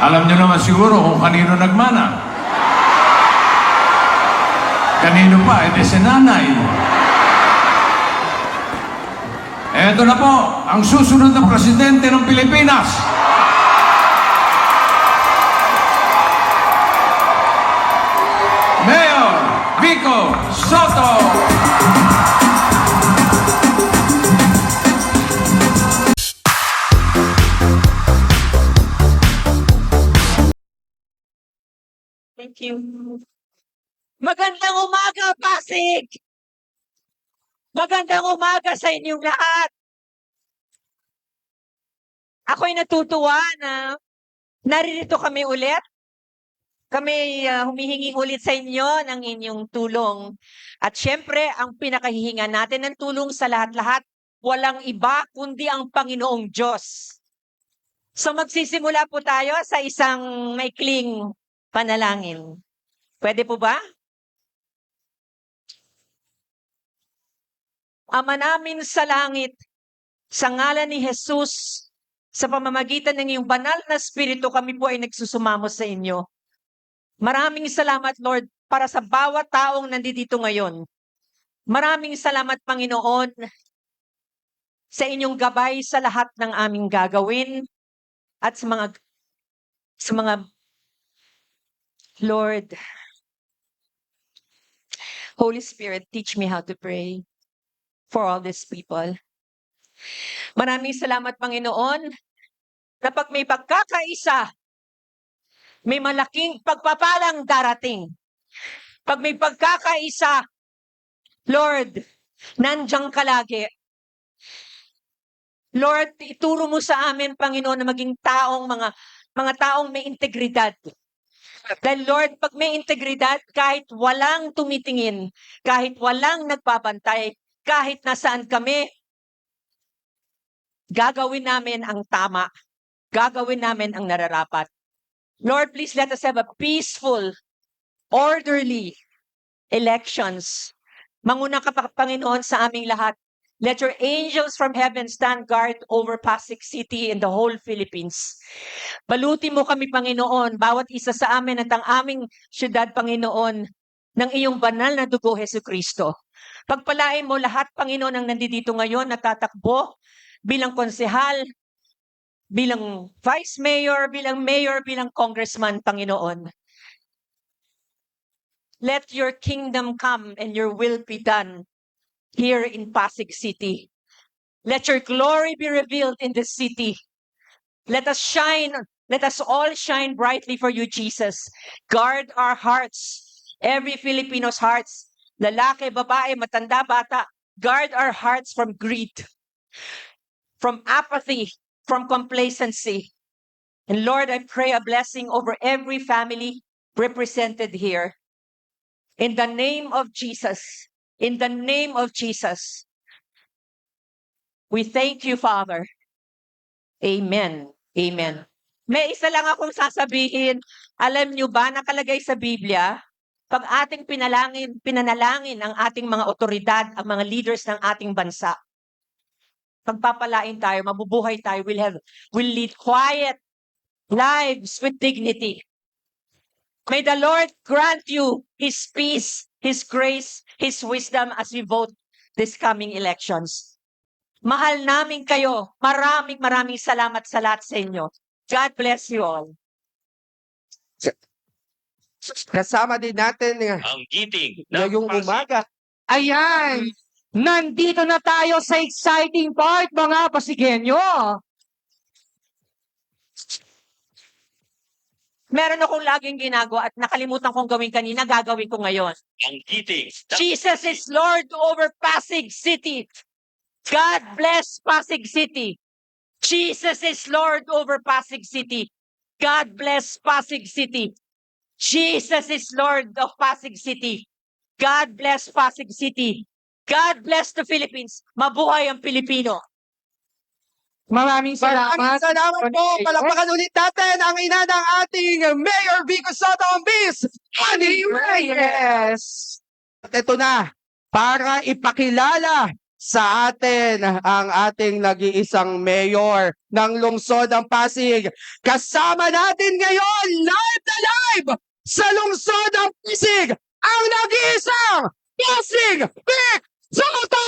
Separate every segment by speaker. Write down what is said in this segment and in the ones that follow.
Speaker 1: Alam niyo naman siguro kung kanino nagmana. Kanino pa? Eh, di si nanay. Eto na po, ang susunod na presidente ng Pilipinas. Mayor Vico Soto.
Speaker 2: Magandang umaga, Pasig! Magandang umaga sa inyong lahat. Ako'y natutuwa na naririto kami ulit. Kami ah, humihingi ulit sa inyo ng inyong tulong. At syempre, ang pinakahihinga natin ng tulong sa lahat-lahat, walang iba kundi ang Panginoong Diyos. So magsisimula po tayo sa isang maikling panalangin. Pwede po ba? Ama namin sa langit, sa ngalan ni Jesus, sa pamamagitan ng iyong banal na spirito, kami po ay nagsusumamo sa inyo. Maraming salamat, Lord, para sa bawat taong nandito ngayon. Maraming salamat, Panginoon, sa inyong gabay sa lahat ng aming gagawin at sa mga sa mga Lord, Holy Spirit, teach me how to pray for all these people. Maraming salamat, Panginoon, na pag may pagkakaisa, may malaking pagpapalang darating. Pag may pagkakaisa, Lord, nandiyan ka lagi. Lord, ituro mo sa amin, Panginoon, na maging taong mga mga taong may integridad. Dahil Lord, pag may integridad, kahit walang tumitingin, kahit walang nagpapantay, kahit nasaan kami, gagawin namin ang tama. Gagawin namin ang nararapat. Lord, please let us have a peaceful, orderly elections. Manguna ka, pa- Panginoon, sa aming lahat. Let your angels from heaven stand guard over Pasig City and the whole Philippines. Baluti mo kami, Panginoon, bawat isa sa amin at ang aming syudad, Panginoon, ng iyong banal na dugo, Heso Kristo. Pagpalain mo lahat, Panginoon, ang nandito ngayon, natatakbo bilang konsehal, bilang vice mayor, bilang mayor, bilang congressman, Panginoon. Let your kingdom come and your will be done here in Pasig City. Let your glory be revealed in this city. Let us shine, let us all shine brightly for you, Jesus. Guard our hearts, every Filipino's hearts, lalaki, babae, matanda, bata. Guard our hearts from greed, from apathy, from complacency. And Lord, I pray a blessing over every family represented here. In the name of Jesus, in the name of Jesus, we thank you, Father. Amen. Amen. May isa lang akong sasabihin. Alam nyo ba, nakalagay sa Biblia, pag ating pinalangin, pinanalangin ang ating mga otoridad, ang mga leaders ng ating bansa, pagpapalain tayo, mabubuhay tayo, we'll have, we'll lead quiet lives with dignity. May the Lord grant you His peace, His grace, His wisdom as we vote this coming elections. Mahal namin kayo. Maraming maraming salamat sa lahat sa inyo. God bless you all.
Speaker 3: Kasama din natin ng
Speaker 4: ang giting ng
Speaker 3: ngayong
Speaker 4: Pasig.
Speaker 3: umaga.
Speaker 5: Ayan! Nandito na tayo sa exciting part, mga Pasigenyo!
Speaker 2: Meron akong laging ginagawa at nakalimutan kong gawin kanina, gagawin ko ngayon.
Speaker 4: Ang giting ng
Speaker 2: Jesus is Lord over Pasig City. God bless Pasig City. Jesus is Lord over Pasig City. God bless Pasig City. Jesus is Lord of Pasig City. God bless Pasig City. God bless the Philippines. Mabuhay ang Pilipino.
Speaker 5: Maraming salamat.
Speaker 3: Maraming salamat po. Palakpakan ulit natin ang ina ng ating Mayor Vico Soto Ambis, Annie Reyes. At ito na, para ipakilala sa atin ang ating nag-iisang mayor ng lungsod ng Pasig. Kasama natin ngayon, live na live sa lungsod ng Pasig, ang nag-iisang Pasig Big Soto!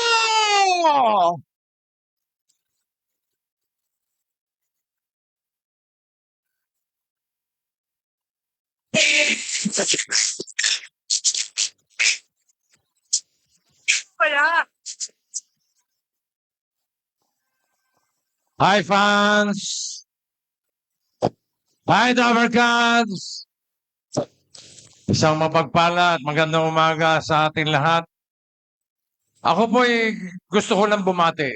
Speaker 3: Kaya,
Speaker 1: Hi, fans! Hi, Dovercans! Isang mapagpala at magandang umaga sa ating lahat. Ako po ay gusto ko lang bumati.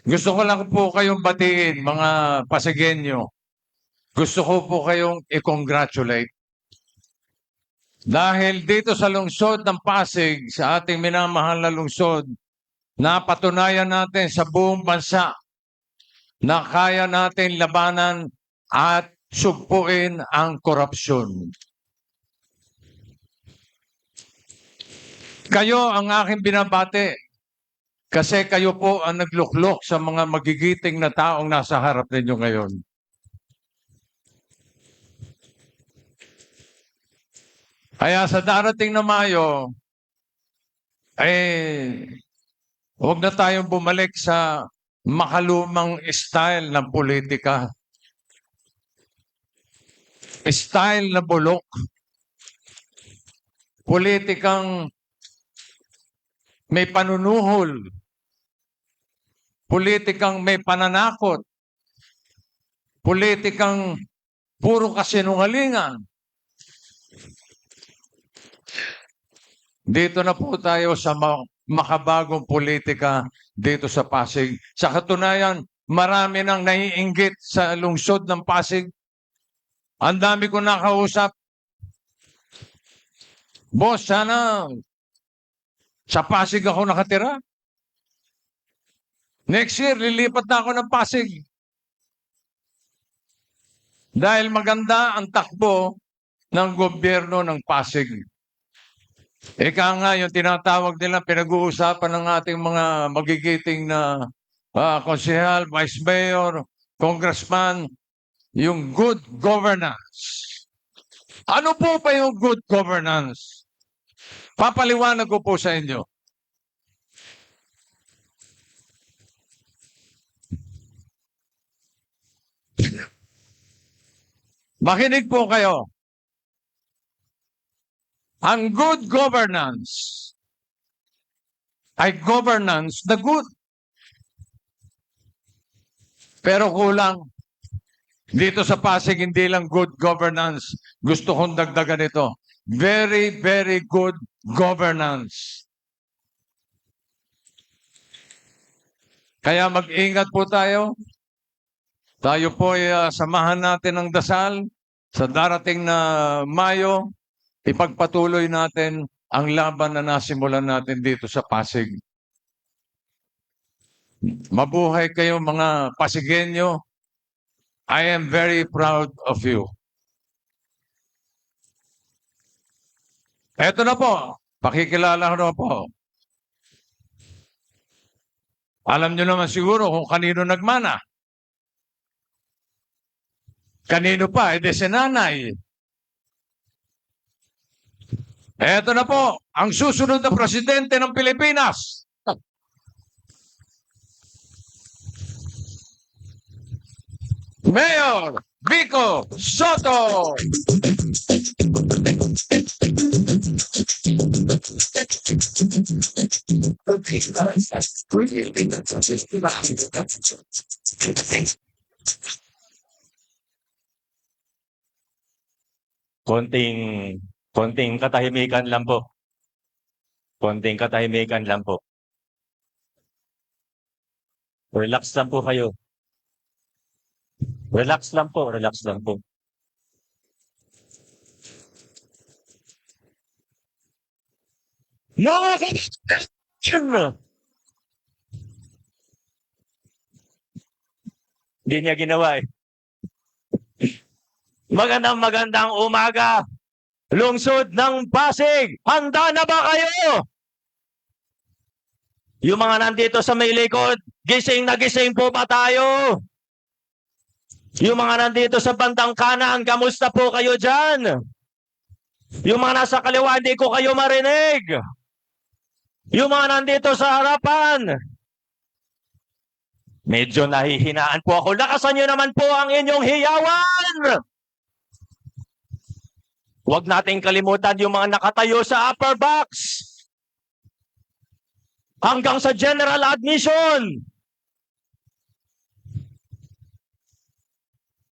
Speaker 1: Gusto ko lang po kayong batiin, mga Pasigenyo. Gusto ko po kayong i-congratulate. Dahil dito sa lungsod ng Pasig, sa ating minamahal na lungsod, napatunayan natin sa buong bansa na kaya natin labanan at sugpuin ang korupsyon. Kayo ang aking binabati kasi kayo po ang nagluklok sa mga magigiting na taong nasa harap ninyo ngayon. Kaya sa darating na Mayo, eh, huwag na tayong bumalik sa makalumang style ng politika. Style na bulok. Politikang may panunuhol. Politikang may pananakot. Politikang puro kasinungalingan. Dito na po tayo sa ma- makabagong politika dito sa Pasig. Sa katunayan, marami nang naiinggit sa lungsod ng Pasig. Ang dami ko nakausap. Boss, sana sa Pasig ako nakatira. Next year, lilipat na ako ng Pasig. Dahil maganda ang takbo ng gobyerno ng Pasig. Ika nga yung tinatawag nila, pinag-uusapan ng ating mga magigiting na ah, konsehal, vice mayor, congressman, yung good governance. Ano po ba yung good governance? Papaliwanag ko po sa inyo. Makinig po kayo. Ang good governance ay governance na good. Pero kulang. Dito sa Pasig, hindi lang good governance. Gusto kong dagdagan ito. Very, very good governance. Kaya mag-ingat po tayo. Tayo po ay ah, samahan natin ng dasal sa darating na Mayo. Ipagpatuloy natin ang laban na nasimulan natin dito sa Pasig. Mabuhay kayo mga Pasigenyo. I am very proud of you. Eto na po. Pakikilala na po. Alam nyo naman siguro kung kanino nagmana. Kanino pa? Eh, di si nanay. Eto na po, ang susunod na presidente ng Pilipinas. Mayor Vico Soto.
Speaker 4: Konting, konting katahimikan lang po. Konting katahimikan lang po. Relax lang po kayo. Relax lang po, relax lang po. No! Hindi niya ginawa eh. Magandang magandang umaga. Lungsod ng Pasig, handa na ba kayo? Yung mga nandito sa may likod, gising na gising po ba tayo? Yung mga nandito sa bandang kanan, kamusta po kayo dyan? Yung mga nasa kaliwa, hindi ko kayo marinig. Yung mga nandito sa harapan, medyo nahihinaan po ako. Lakasan niyo naman po ang inyong hiyawan! Huwag nating kalimutan yung mga nakatayo sa upper box. Hanggang sa general admission.